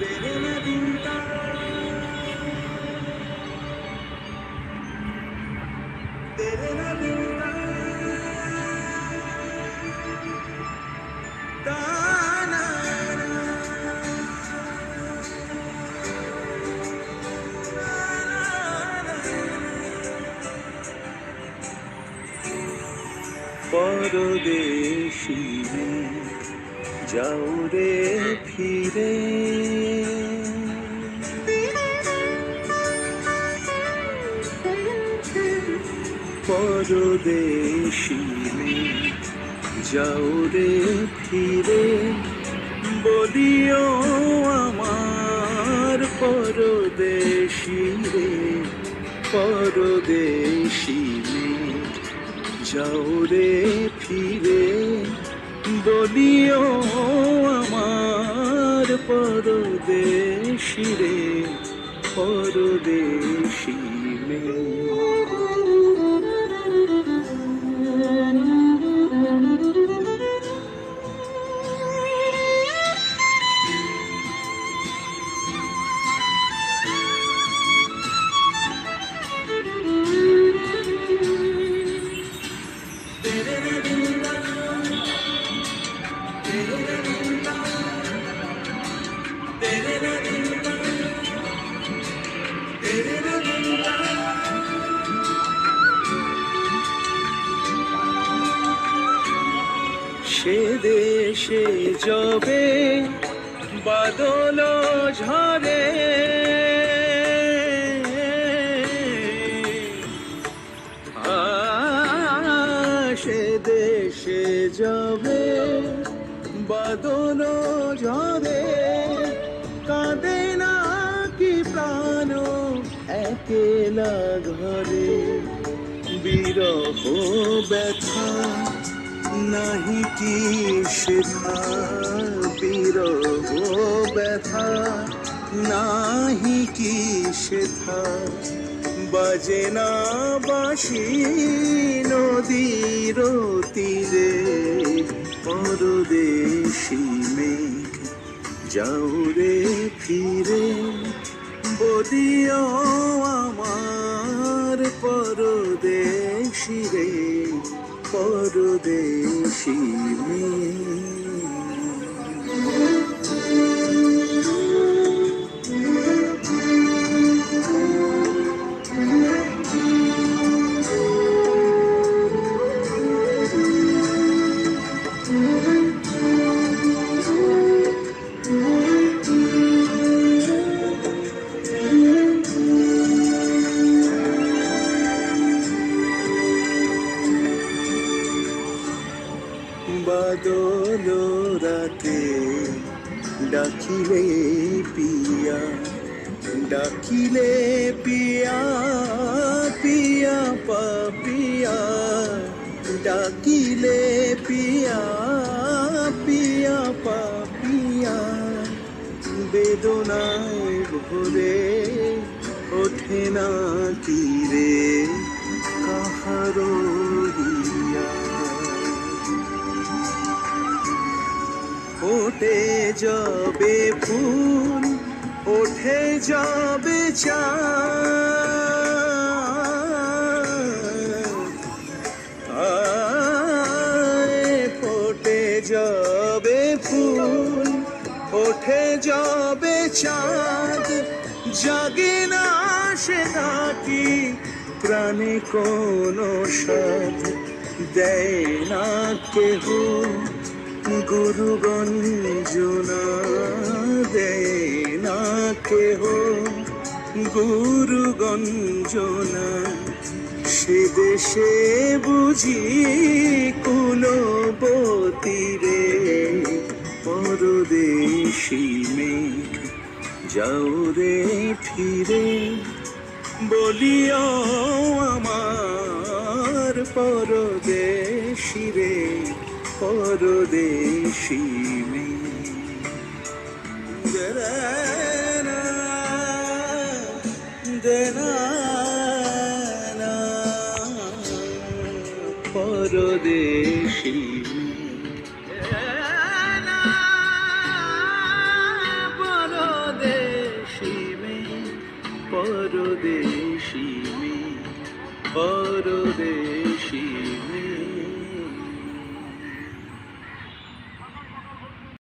Debe de pintar. পরদেশি যাও রে ফিরে পরদেশি যাও রে ফিরে বলিও আমার পরদেশি রে পরদেশি যাও রে ফিরে বলিও আমার পরদেশি রে সে দেশে যবে বাদল ঝরে বাদল ঝরে, কাঁদে না কি প্রাণ একেলা ঘরে বিরহ ব্যথা নাহি কি শেখা? বিরহ ব্যথা নাহি কি শেখা? বাজে না বাসি নদীর তীরে? পরদেশি মেঘ যাও রে ফিরে বদিও আমার পরদেশি রে পরদেশি বাদল রাতে ডাকিলে পিয়া ডাকিলে পিয়া পিয়া পাপিয়া ডাকিলে পিয়া পিয়া পাপিয়া বেদনায় ভরে ওঠে না তীরে কাহারো ফোটে যাবে ফুল, ওঠে যাবে চাঁদ। ফোটে যাবে ফুল, ওঠে যাবে চাঁদ। জাগে না সে নাকি, প্রাণে কোনো সাথ দেয় না কেহ। গুরু গঞ্জনা দেয় না কেহ। গুরু গঞ্জনা সে দেশে বুঝি কুলবতী রে। পরদেশি মেঘ, যাও রে ফিরে। বলিও আমার পরদেশি রে, পরদেশি দেনা পরদেশী পরদেশী মে পরদেশী মে পরদেশী মে।